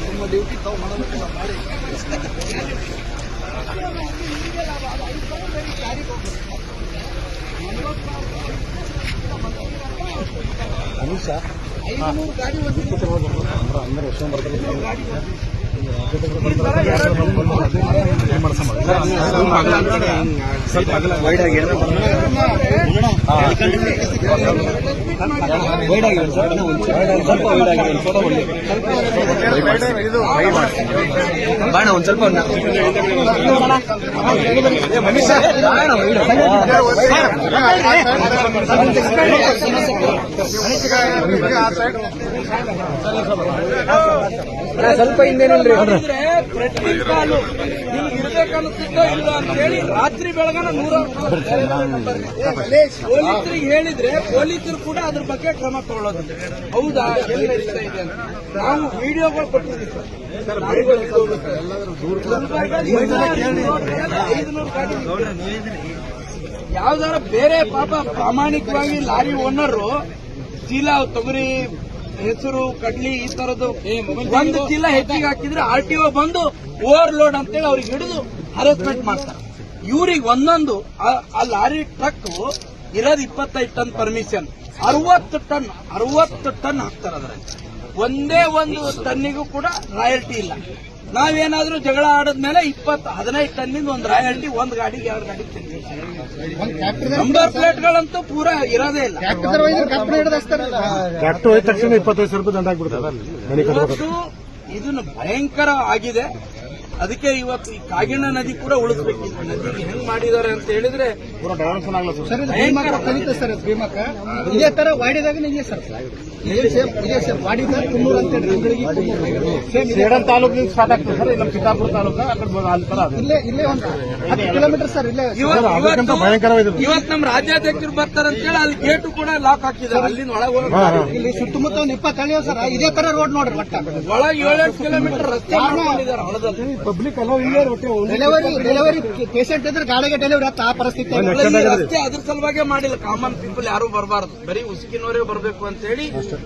ನಿಮ್ಮ ಡ್ಯೂಟಿ ತಾವು ಮಾಡಬೇಕಲ್ಲ ಮಾಡಿ ಅಮಿತ್ ಶಾ ಅಂದ್ರೆ ಯಶವಂತ ಸ್ವಲ್ಪ ಬಾಣ ಒಂದ್ ಸ್ವಲ್ಪ ಸ್ವಲ್ಪ ಹಿಂದೇನಿಲ್ರಿ ಪ್ರತಿ ಕಾಲು ಇಲ್ಲ ಅಂತ ಹೇಳಿ ಅಂತೇಳಿ ರಾತ್ರಿ ಬೆಳಗನ ನೂರ ಪೊಲೀಸರಿಗೆ ಹೇಳಿದ್ರೆ ಪೊಲೀಸರು ಕೂಡ ಅದ್ರ ಬಗ್ಗೆ ಕ್ರಮ ತಗೊಳ್ಳೋದು. ಹೌದಾ? ಎಲ್ಲ ಇದೆ ಅಂತ. ನಾವು ವಿಡಿಯೋಗಳು ಕೊಟ್ಟಿದ್ದೀವಿ. ಸರ್? ಐದುನೂರು ಗಾಡಿ ಯಾವ್ದಾರ ಬೇರೆ ಪಾಪ ಪ್ರಾಮಾಣಿಕವಾಗಿ ಲಾರಿ ಓನರು ಚೀಲ ತೊಗರಿ ಹೆಸರು, ಕಡ್ಲಿ ಈ ತರದ್ದು ಒಂದು ಚೀಲ ಹೆಚ್ಚಿಗೆ ಹಾಕಿದ್ರೆ ಆರ್ ಟಿ ಒ ಬಂದು ಓವರ್ಲೋಡ್ ಅಂತೇಳಿ ಅವ್ರಿಗೆ ಹಿಡಿದು ಹರಾಸ್ಮೆಂಟ್ ಮಾಡ್ತಾರೆ. ಇವ್ರಿಗೆ ಒಂದೊಂದು, ಆ ಲಾರಿ ಟ್ರಕ್ ಇರೋದು ಇಪ್ಪತ್ತೈದು ಟನ್ ಪರ್ಮಿಷನ್ ಅರವತ್ತು ಟನ್ ಅರವತ್ತು ಟನ್ ಹಾಕ್ತಾರೆ ಅದರಲ್ಲಿ. ಒಂದೇ ಒಂದು ಟನ್ನಿಗೂ ಕೂಡ ರಾಯಲ್ಟಿ ಇಲ್ಲ. ನಾವೇನಾದ್ರೂ ಜಗಳ ಆಡದ್ಮೇಲೆ ಇಪ್ಪತ್ತು ಹದಿನೈದು ತನ್ನಿಂದ ಒಂದು ರಾಯಲ್ಟಿ ಒಂದು ಗಾಡಿಗೆ ಎರಡು ಗಾಡಿಗೆ ತಿಂತೀವಿ ನಂಬರ್ ಪ್ಲೇಟ್ಗಳಂತೂ ಪೂರಾ ಇರೋದೇ ಇಲ್ಲ. ಟ್ರ್ಯಾಕ್ಟರ್ ಹೋದ ತಕ್ಷಣ ಇಪ್ಪತ್ತೈದು ಸಾವಿರ ರೂಪಾಯಿ ದಂಡ ಆಗ್ಬಿಡ್ತದೆ ಮನೆ ಇವತ್ತು ಇದನ್ನು ಭಯಂಕರ ಆಗಿದೆ. ಅದಕ್ಕೆ ಇವತ್ತು ಈ ಕಾಗಿಣ್ಣ ನದಿ ಕೂಡ ಉಳಿಸ್ಬೇಕು ನದಿಗೆ ಹೆಂಗ್ ಮಾಡಿದ್ದಾರೆ ಅಂತ ಹೇಳಿದ್ರೆ ಸರ್ ಇದು ಭೀಮಕ್ಕ ಕಲಿತ ಸರ್ ಇದು ಭೀಮಕ್ಕ ಇದೇ ತರ ವಾಡಿದಾಗ ಇದೆ ಸರ್ ಇದೇ ಸೇಮ್ ಇದೇ ಸರ್ ವಾಡಿದ ಕುನ್ನೂರು ಅಂತ ಹೇಳಿ ಬೆಳಗ್ಗೆ ಕುನ್ನೂರು. ಸೇಮ್ ಇದೆ. ಸೇಡಂ ಸ್ಟಾರ್ಟ್ ಆಗ್ತದೆ ಸರ್ ನಮ್ಮ ಚಿತ್ತಾಪುರ ತಾಲೂಕು ಅಲ್ಲಿ ತರ. ಇಲ್ಲೇ ಇಲ್ಲೇ ಒಂದು ಹತ್ತು ಕಿಲೋಮೀಟರ್ ಸರ್ ಇಲ್ಲೇ ಇವತ್ತು ಸರ್, ಇವತ್ತು- ಭಯಂಕರವಾಗಿದೆ. ಇವತ್ತು ನಮ್ಮ ರಾಜ್ಯಾಧ್ಯಕ್ಷರು ಬರ್ತಾರೆ ಅಂತ ಹೇಳಿ ಅಲ್ಲಿ ಗೇಟು ಕೂಡ ಲಾಕ್ ಹಾಕಿದ್ದಾರೆ ಅಲ್ಲಿಂದ ಒಳಗೆ. ಇಲ್ಲಿ ಸುತ್ತಮುತ್ತ ಒಂದು ಇಪ್ಪತ್ತು ಹಳ್ಳಿ ಸರ್ ಇದೇ ತರ ರೋಡ್ ನೋಡ್ರಿ ಒಟ್ಟ ಒಳಗೆ ಏಳೆಂಟು ಕಿಲೋಮೀಟರ್ ರಸ್ತೆ ಮಾಡ್ಕೊಂಡಿದ್ದಾರೆ ಪಬ್ಲಿಕ್ ಅಲೋ ಇಲ್ಲೇ ಡೆಲಿವರಿ ಡೆಲಿವರಿ ಪೇಷಂಟ್ ಇದ್ರೆ ಗಾಡಿಗೆ ಡೆಲಿವರಿ ಆ ಪರಿಸ್ಥಿತಿ ರಸ್ತೆ ಅದ್ರ ಸಲುವಾಗೇ ಮಾಡಿಲ್ಲ. ಕಾಮನ್ ಪೀಪಲ್ ಯಾರು ಬರಬಾರದು. ಬರೀ ಉಸುಕಿನವರೇ ಬರಬೇಕು ಅಂತ ಹೇಳಿ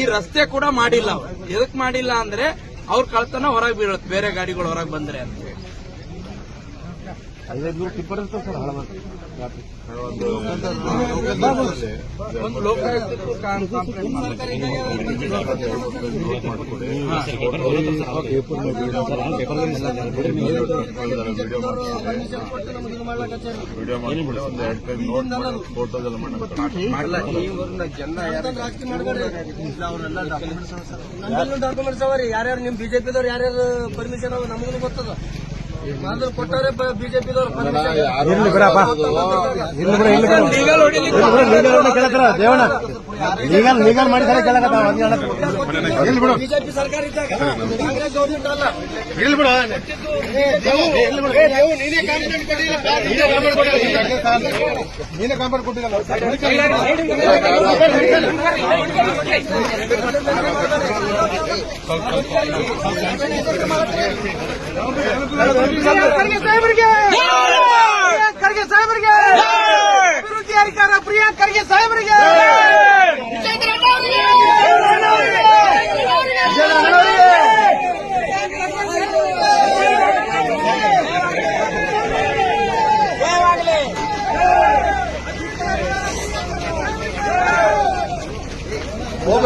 ಈ ರಸ್ತೆ ಕೂಡ ಮಾಡಿಲ್ಲ ಅವ್ರು. ಎದಕ್ ಮಾಡಿಲ್ಲ ಅಂದ್ರೆ ಅವ್ರ ಕಳ್ತನ ಹೊರಗೆ ಬೀಳುತ್ತೆ. ಬೇರೆ ಗಾಡಿಗಳು ಹೊರಗೆ ಬಂದ್ರೆ ಅಂತ ಹೇಳಿ. ಐದೈದು ನೂರು ಟಿಪ್ಪರ್ ಇರ್ತದೆ ಸರ್ ಹಳಬ ಒಂದು ಯಾರ್ಯಾರು ನಿಮ್ ಬಿಜೆಪಿದವ್ರು ಯಾರ್ಯಾರು ಪರ್ಮಿಷನ್ ನಮಗೂ ಗೊತ್ತದ? ಮೊದಲು ಕೊಟ್ಟಾರೆ ಬಿಜೆಪಿದವ್ರು. ಇರ್ಲಿ ಬಿಡಪ್ಪ? ಇರ್ಲಿ ಬಿಡ ಕೇಳತ್ತಾರ ದೇವಣ್ಣ ಲೀಗಲ್ ಲೀಗಲ್ ಮಾಡಿ ಸರಿ ಕೇಳಕತ್ತಾವ ಬಿಡು. ಬಿಜೆಪಿ ಸರ್ಕಾರ ಇದ್ದಾಗ ಕಾಂಗ್ರೆಸ್ ಗೌರ್ಮೆಂಟ್ ಅಲ್ಲ. ಬಿಡು. ನೀನೇ ಕಾಂಪ್ಲೇಂಟ್ ಕೊಟ್ಟಿಲ್ಲ. ನೀನೇ ಕಾಂಪೌಂಡ್ ಕೊಟ್ಟಿದ್ದಲ್ಲ ಖರ್ಗೆ ಸಾಹೇಬರಿಗೆ ಖರ್ಗೆ ಸಾಹೇಬರಿಗೆ ಅಭಿವೃದ್ಧಿ ಅಧಿಕಾರ ಪ್ರಿಯಾಂಕ್ ಖರ್ಗೆ ಸಾಹೇಬರಿಗೆ ಹೋಗ